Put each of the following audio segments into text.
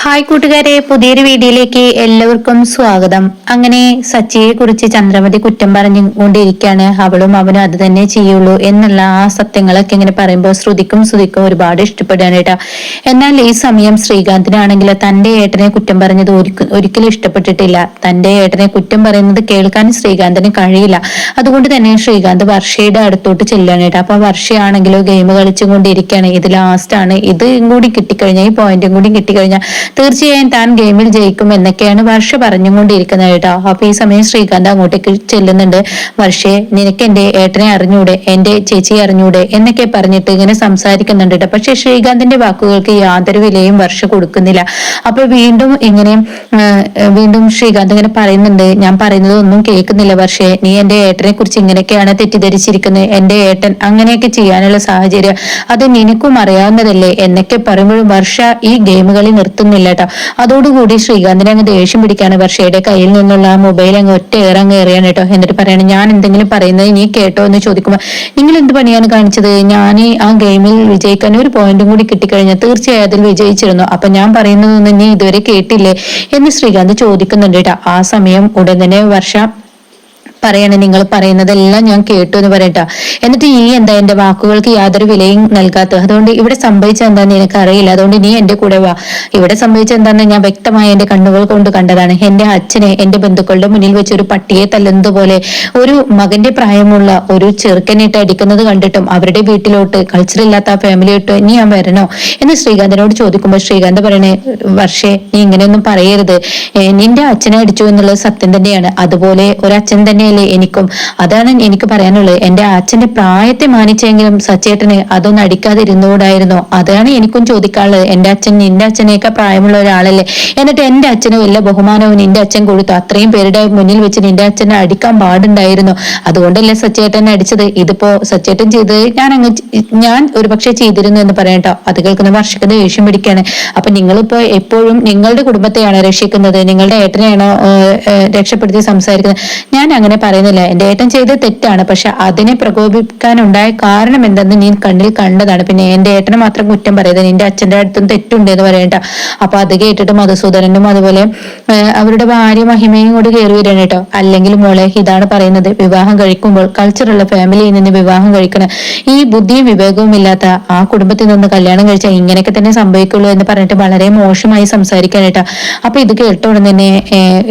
Hi കൂട്ടുകാരെ പുതിയൊരു വീഡിയോയിലേക്ക് എല്ലാവർക്കും സ്വാഗതം. അങ്ങനെ സച്ചിയെ കുറിച്ച് ചന്ദ്രമതി കുറ്റം പറഞ്ഞുകൊണ്ടിരിക്കുകയാണ്. അവളും അവനും അത് തന്നെ ചെയ്യുള്ളൂ എന്നുള്ള ആ സത്യങ്ങളൊക്കെ ഇങ്ങനെ പറയുമ്പോൾ ശ്രുതിക്കും ശ്രുതിക്കും ഒരുപാട് ഇഷ്ടപ്പെടുകയാണ് കേട്ടോ. എന്നാൽ ഈ സമയം ശ്രീകാന്തിനാണെങ്കിൽ തന്റെ ഏട്ടനെ കുറ്റം പറഞ്ഞത് ഒരിക്കലും ഇഷ്ടപ്പെട്ടിട്ടില്ല. തന്റെ ഏട്ടനെ കുറ്റം പറയുന്നത് കേൾക്കാൻ ശ്രീകാന്തിന് കഴിയില്ല. അതുകൊണ്ട് തന്നെ ശ്രീകാന്ത് വർഷയുടെ അടുത്തോട്ട് ചെല്ലുകയാണ് കേട്ടോ. അപ്പൊ വർഷയാണെങ്കിലോ ഗെയിം കളിച്ചുകൊണ്ടിരിക്കുകയാണ്. ഇത് ലാസ്റ്റ് ആണ്. ഇതും കൂടി കിട്ടിക്കഴിഞ്ഞാൽ ഈ പോയിന്റും കൂടി കിട്ടിക്കഴിഞ്ഞാൽ തീർച്ചയായും താൻ ഗെയിമിൽ ജയിക്കും എന്നൊക്കെയാണ് വർഷ പറഞ്ഞുകൊണ്ടിരിക്കുന്നത് കേട്ടോ. അപ്പൊ ഈ സമയം ശ്രീകാന്ത് അങ്ങോട്ടേക്ക് ചെല്ലുന്നുണ്ട്. വർഷേ നിനക്ക് എന്റെ ഏട്ടനെ അറിഞ്ഞൂടെ? എന്റെ ചേച്ചി അറിഞ്ഞൂടെ? എന്നൊക്കെ പറഞ്ഞിട്ട് ഇങ്ങനെ സംസാരിക്കുന്നുണ്ട് കേട്ടോ. പക്ഷെ ശ്രീകാന്തിന്റെ വാക്കുകൾക്ക് യാതൊരു വിലയും വർഷ കൊടുക്കുന്നില്ല. അപ്പൊ വീണ്ടും ഇങ്ങനെ വീണ്ടും ശ്രീകാന്ത് ഇങ്ങനെ പറയുന്നുണ്ട്. ഞാൻ പറയുന്നത് ഒന്നും കേൾക്കുന്നില്ല വർഷയെ നീ എന്റെ ഏട്ടനെ കുറിച്ച് ഇങ്ങനെയൊക്കെയാണ് തെറ്റിദ്ധരിച്ചിരിക്കുന്നത്. എന്റെ ഏട്ടൻ അങ്ങനെയൊക്കെ ചെയ്യാനുള്ള സാഹചര്യം അത് നിനക്കും അറിയാവുന്നതല്ലേ? എന്നൊക്കെ പറയുമ്പോഴും വർഷ ഈ ഗെയിമുകളിൽ നിർത്തുന്നില്ല ഇല്ല കേട്ടോ അതോടുകൂടി ശ്രീകാന്തിനെ അങ്ങ് ദേഷ്യം പിടിക്കാണ്. വർഷയുടെ കയ്യിൽ നിന്നുള്ള ആ മൊബൈൽ അങ്ങ് ഒറ്റ ഏറങ്ങ് ഏറിയാണ് കേട്ടോ എന്നിട്ട് പറയണം ഞാൻ എന്തെങ്കിലും പറയുന്നത് നീ കേട്ടോ എന്ന് ചോദിക്കുമ്പോൾ നിങ്ങൾ എന്ത് പണിയാണ് കാണിച്ചത്? ഞാൻ ആ ഗെയിമിൽ വിജയിക്കാൻ ഒരു പോയിന്റും കൂടി കിട്ടിക്കഴിഞ്ഞാൽ തീർച്ചയായും അതിൽ വിജയിച്ചിരുന്നു. അപ്പൊ ഞാൻ പറയുന്നതൊന്നും നീ ഇതുവരെ കേട്ടില്ലേ? എന്ന് ശ്രീകാന്ത് ചോദിക്കുന്നുണ്ട് കേട്ടോ ആ സമയം ഉടൻ തന്നെ വർഷ പറയണേ നിങ്ങൾ പറയുന്നതെല്ലാം ഞാൻ കേട്ടു എന്ന് പറയട്ട. എന്നിട്ട് നീ എന്താ എന്റെ വാക്കുകൾക്ക് യാതൊരു വിലയും നൽകാത്ത അതുകൊണ്ട് ഇവിടെ സംഭവിച്ച എന്താന്ന് എനിക്ക് അറിയില്ല അതുകൊണ്ട് നീ എന്റെ കൂടെ വാ. ഇവിടെ സംഭവിച്ച എന്താന്ന് ഞാൻ വ്യക്തമായി എന്റെ കണ്ണുകൾ കൊണ്ട് കണ്ടതാണ്. എന്റെ അച്ഛനെ എന്റെ ബന്ധുക്കളുടെ മുന്നിൽ വെച്ച് ഒരു പട്ടിയെ തല്ലുന്നതുപോലെ ഒരു മകന്റെ പ്രായമുള്ള ഒരു ചെറുക്കനിട്ട് അടിക്കുന്നത് കണ്ടിട്ടും അവരുടെ വീട്ടിലോട്ട് കൾച്ചർ ഇല്ലാത്ത ആ ഫാമിലിയോട്ട് നീ ഞാൻ വരണോ? എന്ന് ശ്രീകാന്തിനോട് ചോദിക്കുമ്പോൾ ശ്രീകാന്ത് പറയണേ വർഷേ നീ ഇങ്ങനെയൊന്നും പറയരുത്. നിന്റെ അച്ഛനെ അടിച്ചു എന്നുള്ളത് സത്യം തന്നെയാണ്. അതുപോലെ ഒരു അച്ഛൻ തന്നെ തന്നെയല്ലേ എനിക്കും. അതാണ് എനിക്ക് പറയാനുള്ളത്. എന്റെ അച്ഛന്റെ പ്രായത്തെ മാനിച്ചെങ്കിലും സച്ചേട്ടന് അതൊന്നും അടിക്കാതെ ഇരുന്നോടായിരുന്നോ അതാണ് എനിക്കും ചോദിക്കാനുള്ളത്. എന്റെ അച്ഛൻ നിന്റെ അച്ഛനെയൊക്കെ പ്രായമുള്ള ഒരാളല്ലേ. എന്നിട്ട് എന്റെ അച്ഛന് വല്ല ബഹുമാനവും നിന്റെ അച്ഛൻ കൊടുത്തു അത്രയും പേരുടെ മുന്നിൽ വെച്ച് നിന്റെ അച്ഛനെ അടിക്കാൻ പാടുണ്ടായിരുന്നു. അതുകൊണ്ടല്ലേ സച്ചേട്ടനെ അടിച്ചത്. ഇതിപ്പോ സച്ചേട്ടൻ ചെയ്തത് ഞാൻ അങ്ങ് ഞാൻ ഒരുപക്ഷെ ചെയ്തിരുന്നു എന്ന് പറയട്ടോ അത് കേൾക്കുന്ന വർഷക്ക് ദേഷ്യം പിടിക്കാണ്. അപ്പൊ നിങ്ങളിപ്പോ എപ്പോഴും നിങ്ങളുടെ കുടുംബത്തെയാണ് രക്ഷിക്കുന്നത്? നിങ്ങളുടെ ഏട്ടനെയാണോ രക്ഷപ്പെടുത്തി സംസാരിക്കുന്നത്? ഞാൻ അങ്ങനെ പറയുന്നില്ല. എന്റെ ഏട്ടൻ ചെയ്ത തെറ്റാണ്. പക്ഷെ അതിനെ പ്രകോപിക്കാനുണ്ടായ കാരണം എന്തെന്ന് നീ കണ്ണിൽ കണ്ടതാണ്. പിന്നെ എന്റെ ഏട്ടനെ മാത്രം കുറ്റം പറയുന്നത് നിന്റെ അച്ഛന്റെ അടുത്തും തെറ്റുണ്ട് എന്ന് പറയണ്ട. അപ്പൊ അത് കേട്ടിട്ട് മധുസൂദനനും അതുപോലെ അവരുടെ ഭാര്യ മഹിമയും കൂടി കയറി വരണം കേട്ടോ. അല്ലെങ്കിൽ മോളെ ഇതാണ് പറയുന്നത്. വിവാഹം കഴിക്കുമ്പോൾ കൾച്ചറുള്ള ഫാമിലിയിൽ നിന്ന് വിവാഹം കഴിക്കണം ഈ ബുദ്ധിയും വിവേകവും ഇല്ലാത്ത ആ കുടുംബത്തിൽ നിന്ന് കല്യാണം കഴിച്ചാൽ ഇങ്ങനെയൊക്കെ തന്നെ സംഭവിക്കുള്ളൂ എന്ന് പറഞ്ഞിട്ട് വളരെ മോശമായി സംസാരിക്കാനായിട്ടാ അപ്പൊ ഇത് കേട്ടോടെ തന്നെ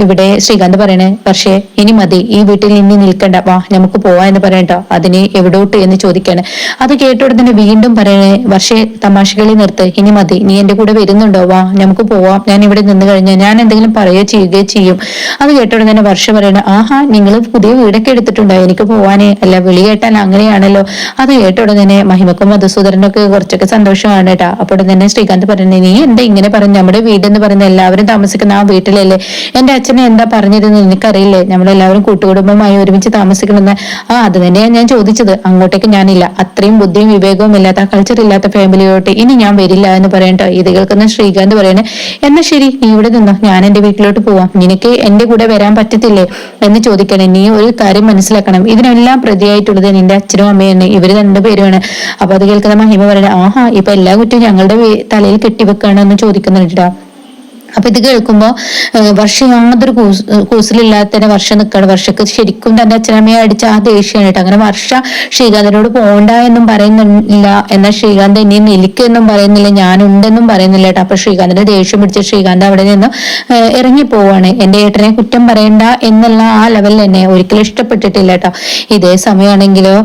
ഇവിടെ ശ്രീകാന്ത് പറയണേ പക്ഷേ ഇനി മതി. ഈ വീട്ടിൽ ഇനി നിൽക്കണ്ട. വാ നമുക്ക് പോവാ എന്ന് പറയട്ടോ അതിന് എവിടോട്ട് എന്ന് ചോദിക്കാണ്. അത് കേട്ടോടെ തന്നെ വീണ്ടും പറയണേ വർഷേ തമാശകളി നിർത്ത്. ഇനി മതി. നീ എന്റെ കൂടെ വരുന്നുണ്ടോ? വാ നമുക്ക് പോവാം. ഞാൻ ഇവിടെ നിന്ന് കഴിഞ്ഞാൽ ഞാൻ എന്തെങ്കിലും പറയുകയോ ചെയ്യുകയോ ചെയ്യും. അത് കേട്ടോടെ തന്നെ വർഷ പറയണ ആഹാ നിങ്ങൾ പുതിയ വീടൊക്കെ എടുത്തിട്ടുണ്ടോ? എനിക്ക് പോവാനേ. അല്ല വിളി കേട്ടാൽ അങ്ങനെയാണല്ലോ. അത് കേട്ടോടെ തന്നെ മഹിമക്കും മധുസൂദരനൊക്കെ കുറച്ചൊക്കെ സന്തോഷമാണ് കേട്ടാ. അപ്പോൾ തന്നെ ശ്രീകാന്ത് പറയുന്നത് നീ എന്താ ഇങ്ങനെ പറഞ്ഞു? നമ്മുടെ വീടെന്ന് പറയുന്ന എല്ലാവരും താമസിക്കുന്ന ആ വീട്ടിലല്ലേ? എന്റെ അച്ഛനെ എന്താ പറഞ്ഞിരുന്നത് എനിക്കറിയില്ലേ നമ്മളെല്ലാവരും കൂട്ടുകൂടും കുടുംബമായി ഒരുമിച്ച് താമസിക്കണമെന്ന്. ആ അത് തന്നെയാണ് ഞാൻ ചോദിച്ചത്. അങ്ങോട്ടേക്ക് ഞാനില്ല. അത്രയും ബുദ്ധിയും വിവേകവും ഇല്ലാത്ത കൾച്ചർ ഇല്ലാത്ത ഫാമിലിയോട്ട് ഇനി ഞാൻ വരില്ല എന്ന് പറയട്ടോ ഇത് കേൾക്കുന്ന ശ്രീകാന്ത് പറയണേ എന്നാ ശരി നീ ഇവിടെ നിന്നോ. ഞാൻ എന്റെ വീട്ടിലോട്ട് പോവാം. നിനക്ക് എന്റെ കൂടെ വരാൻ പറ്റത്തില്ലേ? എന്ന് ചോദിക്കണേ. നീ ഒരു കാര്യം മനസ്സിലാക്കണം. ഇതിനെല്ലാം പ്രതിയായിട്ടുള്ളത് നിന്റെ അച്ഛനും അമ്മയും ഇവർ രണ്ടുപേരുമാണ് അപ്പൊ അത് കേൾക്കുന്ന മഹിമ പറയണേ ആഹാ ഇപ്പൊ എല്ലാ കുറ്റവും ഞങ്ങളുടെ തലയിൽ കെട്ടിവെക്കാണ് എന്ന് ചോദിക്കുന്നുണ്ട് അപ്പൊ ഇത് കേൾക്കുമ്പോ വർഷ യാതൊരു കൂസലില്ലാത്തതിനെ വർഷം നിൽക്കണം വർഷക്ക് ശരിക്കും തന്റെ അച്ഛനമ്മയെ അടിച്ച ആ ദേഷ്യമാണ് കേട്ടോ അങ്ങനെ വർഷ ശ്രീകാന്തിനോട് പോണ്ട എന്നും പറയുന്നില്ല. എന്നാൽ ശ്രീകാന്ത് ഇനി നിലിക്കെന്നും പറയുന്നില്ല. ഞാനുണ്ടെന്നും പറയുന്നില്ല കേട്ടോ. അപ്പൊ ശ്രീകാന്തിന്റെ ദേഷ്യം പിടിച്ച ശ്രീകാന്ത് അവിടെ നിന്ന് ഇറങ്ങി പോവാണ്. എന്റെ ഏട്ടനെ കുറ്റം പറയണ്ട എന്നുള്ള ആ ലെവലിൽ തന്നെ ഒരിക്കലും ഇഷ്ടപ്പെട്ടിട്ടില്ല കേട്ടോ. ഇതേ സമയമാണെങ്കിലോ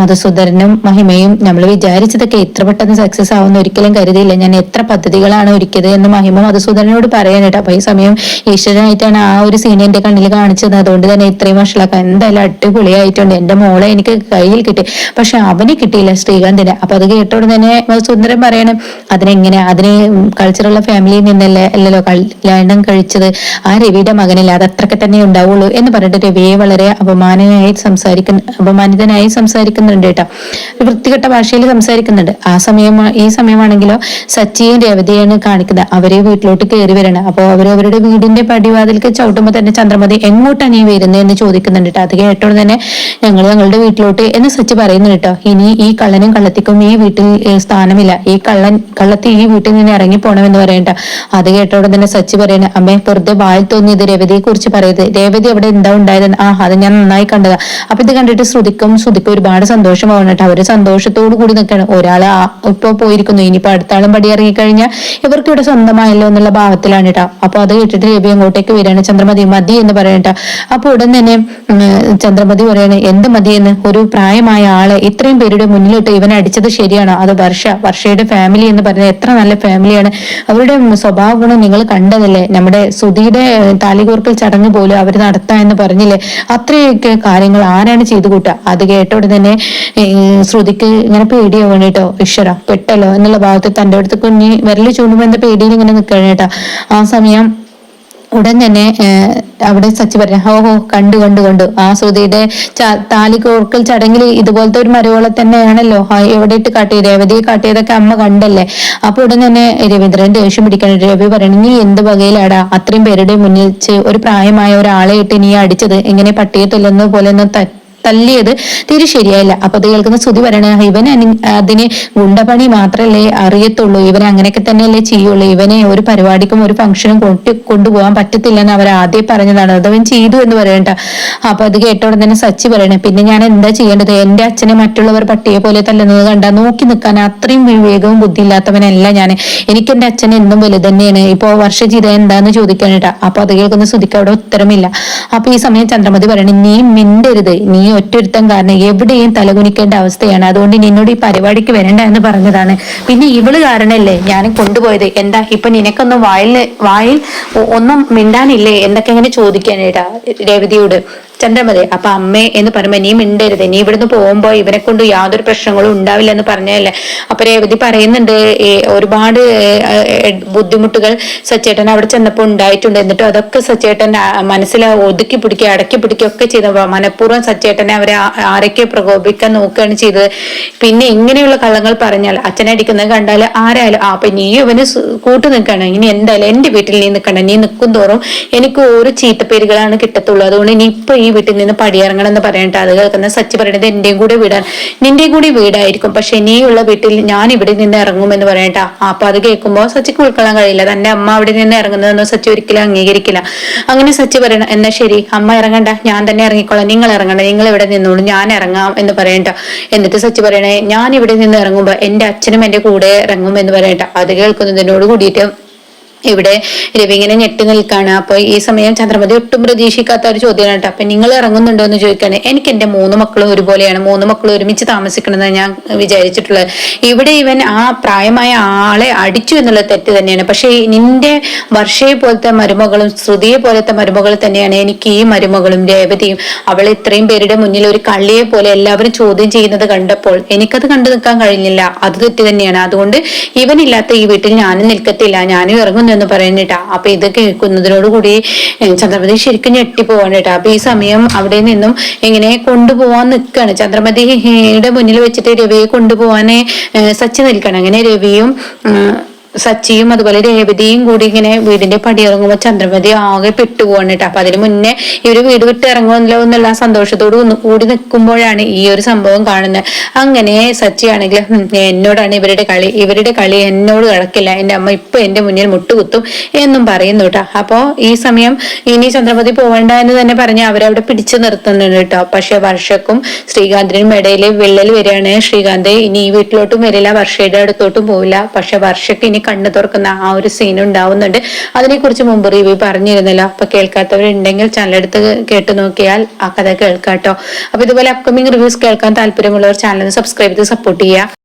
മധുസൂദരനും മഹിമയും നമ്മൾ വിചാരിച്ചതൊക്കെ എത്ര പെട്ടെന്ന് സക്സസ് ആവുന്ന ഒരിക്കലും കരുതിയില്ല. ഞാൻ എത്ര പദ്ധതികളാണ് ഒരുക്കിയത് എന്ന് മഹിമ മധുസൂദരൻ ഈശ്വരനോട് പറയാനായിട്ട് അപ്പൊ ഈ സമയം ഈശ്വരനായിട്ടാണ് ആ ഒരു സീൻ എന്റെ കണ്ണിൽ കാണിച്ചത്. അതുകൊണ്ട് തന്നെ ഇത്രയും വർഷമൊക്കെ എന്തായാലും അടിപൊളിയായിട്ടുണ്ട്. എന്റെ മോളെ എനിക്ക് കയ്യിൽ കിട്ടി. പക്ഷെ അവന് കിട്ടിയില്ല ശ്രീകാന്തിന്. അപ്പൊ അത് കേട്ടോട് തന്നെ സുന്ദരൻ പറയണം അതിനെങ്ങനെ അതിന് കൾച്ചറുള്ള ഫാമിലിയിൽ നിന്നല്ലേ അല്ലല്ലോ കല്യാണം കഴിച്ചത്? ആ രവിയുടെ മകനില്ല? അത് അത്രക്കെ തന്നെ ഉണ്ടാവുള്ളൂ. എന്ന് പറഞ്ഞിട്ട് രവിയെ വളരെ അപമാനനായി സംസാരിക്കുന്ന അപമാനിതനായി സംസാരിക്കുന്നുണ്ട് കേട്ടോ. വൃത്തികെട്ട ഭാഷയിൽ സംസാരിക്കുന്നുണ്ട്. ആ സമയം ഈ സമയമാണെങ്കിലോ സച്ചിയും രവതിയാണ് കാണിക്കുന്നത്. അവരെ വീട്ടിലോട്ട് കയറി വരണം. അപ്പോൾ അവർ അവരുടെ വീടിന്റെ പടിവാതിലേക്ക് ചവിട്ടുമ്പോൾ തന്നെ ചന്ദ്രമതി എങ്ങോട്ടാണ് നീ വരുന്നത് എന്ന് ചോദിക്കുന്നുണ്ട് കേട്ടോ. അത് കേട്ടോണ്ട് തന്നെ ഞങ്ങൾ ഞങ്ങളുടെ വീട്ടിലോട്ട് എന്ന് സച്ച് പറയുന്നു കേട്ടോ. ഇനി ഈ കള്ളനും കള്ളത്തിക്കും ഈ വീട്ടിൽ സ്ഥാനമില്ല. ഈ കള്ളൻ കള്ളത്തി ഈ വീട്ടിൽ നിന്ന് ഇറങ്ങി പോണമെന്ന് പറയണ്ട അത് കേട്ടോടെ തന്നെ സച്ച് പറയണേ അമ്മേ വെറുതെ വായിൽ തോന്നിയത് രേവതിയെ കുറിച്ച് പറയത് രേവതി അവിടെ എന്താ ഉണ്ടായത് ആ അത് ഞാൻ നന്നായി കണ്ടതാ. അപ്പൊ ഇത് കണ്ടിട്ട് ശ്രുതിക്കും ശ്രുതിക്കും ഒരുപാട് സന്തോഷമാവണം കേട്ടോ. അവർ സന്തോഷത്തോടു കൂടി നിൽക്കണം ഒരാൾ ഇപ്പൊ പോയിരിക്കുന്നു. ഇനിയിപ്പോ അടുത്താളും പടി ഇറങ്ങിക്കഴിഞ്ഞാൽ ഇവർക്ക് ഇവിടെ സ്വന്തമായല്ലോ എന്നുള്ള ഭാവത്തിലാണ് കേട്ടോ അപ്പൊ അത് കേട്ടിട്ട് രവി അങ്ങോട്ടേക്ക് വരികയാണ്. ചന്ദ്രമതി മതി എന്ന് പറയണ്ട അപ്പൊ ഉടൻ തന്നെ ചന്ദ്രമതി പറയാണ് എന്ത് മതി എന്ന്? ഒരു പ്രായമായ ആളെ ഇത്രയും പേരുടെ മുന്നിലിട്ട് ഇവൻ അടിച്ചത് ശരിയാണോ. അത് വർഷ വർഷയുടെ ഫാമിലി എന്ന് പറയുന്നത് എത്ര നല്ല ഫാമിലിയാണ് അവരുടെ സ്വഭാവ ഗുണം നിങ്ങൾ കണ്ടതല്ലേ? നമ്മുടെ സുധിയുടെ താലികോർക്കൽ ചടങ്ങ് പോലും അവർ നടത്താം എന്ന് പറഞ്ഞില്ലേ? അത്രയൊക്കെ കാര്യങ്ങൾ ആരാണ് ചെയ്തു കൂട്ടുക അത് കേട്ട ഉടനെ തന്നെ ശ്രുതിക്ക് ഇങ്ങനെ പേടിയാവണം കേട്ടോ. ഈശ്വര പെട്ടല്ലോ എന്നുള്ള ഭാഗത്ത് തന്റെ അടുത്ത് കുഞ്ഞി വിരൽ ചൂണ്ടുമ്പോ എന്താ പേടിയിൽ ഇങ്ങനെ നിൽക്കണം കേട്ടോ. ആ സമയം ഉടൻ തന്നെ അവിടെ സച്ചി പറഞ്ഞു ഹോ ഹോ കണ്ടു കണ്ടു കണ്ടു. ആ ശ്രുതിയുടെ ച- താലി കോർക്കൽ ചടങ്ങിൽ ഇതുപോലത്തെ ഒരു മരവോളെ തന്നെയാണല്ലോ. എവിടെ ഇട്ട് കാട്ടി രേവതിയെ കാട്ടിയതൊക്കെ അമ്മ കണ്ടല്ലേ? അപ്പൊ ഉടൻ തന്നെ രവീന്ദ്രൻ ദേഷ്യം പിടിക്കണം രവി പറയണം നീ എന്ത് വകയിലാടാ? അത്രയും പേരുടെ മുന്നിൽ ഒരു പ്രായമായ ഒരാളെ ഇട്ട് നീ അടിച്ചത്? എങ്ങനെ പട്ടിയെ തൊല്ലുന്ന പോലെ ഒന്ന് തല്ലിയത് തീരെ ശരിയായില്ല. അപ്പൊ അത് കേൾക്കുന്ന ശ്രുതി പറയണ ഇവൻ അതിന് ഗുണ്ടപണി മാത്രമല്ലേ അറിയത്തുള്ളൂ. ഇവൻ അങ്ങനെയൊക്കെ തന്നെയല്ലേ ചെയ്യുള്ളൂ. ഇവനെ ഒരു പരിപാടിക്കും ഒരു ഫംഗ്ഷനും കൊണ്ടു കൊണ്ടുപോകാൻ പറ്റത്തില്ല എന്ന് അവർ ആദ്യം പറഞ്ഞതാണ്. അത് അവൻ ചെയ്തു എന്ന് പറയണ്ട അപ്പൊ അത് കേട്ടോടെ തന്നെ സച്ചി പറയണേ പിന്നെ ഞാൻ എന്താ ചെയ്യേണ്ടത്? എന്റെ അച്ഛനെ മറ്റുള്ളവർ പട്ടിയെ പോലെ തല്ലുന്നത് കണ്ട നോക്കി നിൽക്കാൻ അത്രയും വിവേകവും ബുദ്ധിയില്ലാത്തവനല്ല ഞാൻ. എനിക്ക് എന്റെ അച്ഛൻ എന്നും വലുത് തന്നെയാണ് ഇപ്പോ വർഷ ചെയ്ത എന്താന്ന് ചോദിക്കാനിട്ടാ അപ്പൊ അത് കേൾക്കുന്ന ശ്രുതിക്ക് അവിടെ ഉത്തരമില്ല. അപ്പൊ ഈ സമയം ചന്ദ്രമതി പറയണേ നീ മിണ്ടരുത്. നീ ഒറ്റൊരുത്തം കാരണം എവിടെയും തലകുനിക്കേണ്ട അവസ്ഥയാണ്. അതുകൊണ്ട് നിന്നോട് ഈ പരിപാടിക്ക് വരണ്ട എന്ന് പറഞ്ഞതാണ്. പിന്നെ ഇവൾ കാരണല്ലേ ഞാൻ കൊണ്ടുപോയത്? എന്താ ഇപ്പൊ നിനക്കൊന്നും വായിൽ വായിൽ ഒന്നും മിണ്ടാനില്ലേ? എന്തൊക്കെ ഇങ്ങനെ ചോദിക്കാനേട്ടാ രേവതിയോട്? ചന്ദ്രമതി അപ്പൊ അമ്മേ എന്ന് പറയുമ്പോ നീ മിണ്ടരുത്. നീ ഇവിടുന്ന് പോകുമ്പോ ഇവനെ കൊണ്ട് യാതൊരു പ്രശ്നങ്ങളും ഉണ്ടാവില്ല എന്ന് പറഞ്ഞല്ലേ അപ്പൊ രേവതി പറയുന്നുണ്ട് ഒരുപാട് ബുദ്ധിമുട്ടുകൾ സച്ചേട്ടൻ അവിടെ ചെന്നപ്പോ ഉണ്ടായിട്ടുണ്ട്. എന്നിട്ട് അതൊക്കെ സച്ചേട്ടൻ മനസ്സിൽ ഒതുക്കി പിടിക്കുക അടക്കി പിടിക്കുക ഒക്കെ ചെയ്ത. മനഃപൂർവം സച്ചേട്ടനെ അവരെ ആരൊക്കെ പ്രകോപിക്കാൻ നോക്കുകയാണ് ചെയ്തത്. പിന്നെ ഇങ്ങനെയുള്ള കള്ളങ്ങൾ പറഞ്ഞാൽ അച്ഛനടിക്കുന്നത് കണ്ടാൽ ആരായാലും ആ അപ്പൊ നീ ഇവന് കൂട്ടു നിൽക്കണം ഇനി എന്തായാലും എന്റെ വീട്ടിൽ നീ നിൽക്കണം നീ നിൽക്കും തോറും എനിക്ക് ഓരോ ചീത്തപ്പേരുകളാണ് കിട്ടത്തുള്ളൂ. അതുകൊണ്ട് നീ ഇപ്പൊ ഈ വീട്ടിൽ നിന്ന് പടിയിറങ്ങണം എന്ന് പറയട്ടെ. അത് കേൾക്കുന്ന സച്ചി പറയണത് എന്റെയും കൂടെ വീടാണ് നിന്റെയും കൂടി വീടായിരിക്കും. പക്ഷെ നീയുള്ള വീട്ടിൽ ഞാൻ ഇവിടെ നിന്ന് ഇറങ്ങും എന്ന് പറയട്ടാ. അപ്പൊ അത് കേൾക്കുമ്പോൾ സച്ചിക്ക് ഉൾക്കൊള്ളാൻ കഴിയില്ല. തന്റെ അമ്മ അവിടെ നിന്ന് ഇറങ്ങുന്നതെന്നോ സച്ചി ഒരിക്കലും അംഗീകരിക്കില്ല. അങ്ങനെ സച്ചി പറയണം എന്നാ ശരി അമ്മ ഇറങ്ങണ്ട. ഞാൻ തന്നെ ഇറങ്ങിക്കോളാം. നിങ്ങൾ ഇറങ്ങണ്ട നിങ്ങൾ ഇവിടെ നിന്നോളൂ. ഞാൻ ഇറങ്ങാം എന്ന് പറയണ്ട എന്നിട്ട് സച്ചി പറയണേ ഞാൻ ഇവിടെ നിന്ന് ഇറങ്ങുമ്പോ എന്റെ അച്ഛനും എന്റെ കൂടെ ഇറങ്ങും എന്ന് പറയട്ട. അത് കേൾക്കുന്നതിനോട് കൂടിയിട്ട് ഇവിടെ രവി ഇങ്ങനെ ഞെട്ടി നിൽക്കാണ്. അപ്പൊ ഈ സമയം ചന്ദ്രമതി ഒട്ടും പ്രതീക്ഷിക്കാത്ത ഒരു ചോദ്യമാണ് കേട്ടോ. അപ്പൊ നിങ്ങൾ ഇറങ്ങുന്നുണ്ടോ എന്ന് ചോദിക്കാണ് എനിക്ക് എന്റെ മൂന്ന് മക്കളും ഒരുപോലെയാണ്. മൂന്ന് മക്കളും ഒരുമിച്ച് താമസിക്കണമെന്ന് ഞാൻ വിചാരിച്ചിട്ടുള്ളത്. ഇവിടെ ഇവൻ ആ പ്രായമായ ആളെ അടിച്ചു എന്നുള്ള തെറ്റ് തന്നെയാണ്. പക്ഷെ നിന്റെ വർഷയെ പോലത്തെ മരുമകളും ശ്രുതിയെ പോലത്തെ മരുമകൾ തന്നെയാണ് എനിക്ക് ഈ മരുമകളും രേവതിയും. അവൾ ഇത്രയും പേരുടെ മുന്നിൽ ഒരു കള്ളിയെ പോലെ എല്ലാവരും ചോദ്യം ചെയ്യുന്നത് കണ്ടപ്പോൾ എനിക്കത് കണ്ടു നിൽക്കാൻ കഴിഞ്ഞില്ല. അത് തെറ്റ് തന്നെയാണ്. അതുകൊണ്ട് ഇവനില്ലാത്ത ഈ വീട്ടിൽ ഞാനും നിൽക്കത്തില്ല. ഞാനും ഇറങ്ങുന്നു എന്ന് പറയുന്നിട്ടാ അപ്പൊ ഇത് കേൾക്കുന്നതിനോട് കൂടി ഏ, ചന്ദ്രമതി ശരിക്കും ഞെട്ടിപ്പോവാണ് കേട്ടാ. അപ്പൊ ഈ സമയം അവിടെ നിന്നും ഇങ്ങനെ കൊണ്ടുപോവാൻ നിൽക്കാണ്. ചന്ദ്രമതിയുടെ മുന്നിൽ വെച്ചിട്ട് രവിയെ കൊണ്ടുപോവാനെ സച്ചി നിൽക്കണം. അങ്ങനെ രവിയും സച്ചിയും അതുപോലെ രേവതിയും കൂടി ഇങ്ങനെ വീടിന്റെ പടി ഇറങ്ങുമ്പോൾ ചന്ദ്രമതി ആകെ പെട്ടുപോകണം കേട്ടോ. അപ്പൊ അതിന് മുന്നേ ഇവർ വീട് വിട്ട് ഇറങ്ങുമല്ലോ എന്നുള്ള സന്തോഷത്തോട് കൂടി നിൽക്കുമ്പോഴാണ് ഈ ഒരു സംഭവം കാണുന്നത്. അങ്ങനെ സച്ചിയാണെങ്കിൽ "ഹും, എന്നോടാണ് ഇവരുടെ കളി. ഇവരുടെ കളി എന്നോട് കിടക്കില്ല എന്റെ അമ്മ ഇപ്പൊ എന്റെ മുന്നിൽ മുട്ടുകുത്തും എന്നും പറയുന്നു കേട്ടോ. അപ്പോ ഈ സമയം ഇനി ചന്ദ്രമതി പോവേണ്ട എന്ന് തന്നെ പറഞ്ഞ് അവരവിടെ പിടിച്ചു നിർത്തുന്നുണ്ട് കേട്ടോ. പക്ഷെ വർഷക്കും ശ്രീകാന്തിനും ഇടയിൽ വിള്ളൽ വരികയാണ്. ശ്രീകാന്ത് ഇനി ഈ വീട്ടിലോട്ടും വരില്ല. വർഷയുടെ അടുത്തോട്ടും പോവില്ല. പക്ഷെ വർഷക്ക് ഇനി കണ്ണു തുറക്കുന്ന ആ ഒരു സീൻ ഉണ്ടാവുന്നുണ്ട്. അതിനെക്കുറിച്ച് മുമ്പ് റിവ്യൂ പറഞ്ഞിരുന്നല്ലോ. അപ്പൊ കേൾക്കാത്തവരുണ്ടെങ്കിൽ ചാനൽ എടുത്ത് കേട്ട് നോക്കിയാൽ ആ കഥ കേൾക്കാട്ടോ. അപ്പൊ ഇതുപോലെ അപ്കമിങ് റിവ്യൂസ് കേൾക്കാൻ താല്പര്യമുള്ളവർ ചാനൽ സബ്സ്ക്രൈബ് ചെയ്ത് സപ്പോർട്ട് ചെയ്യുക.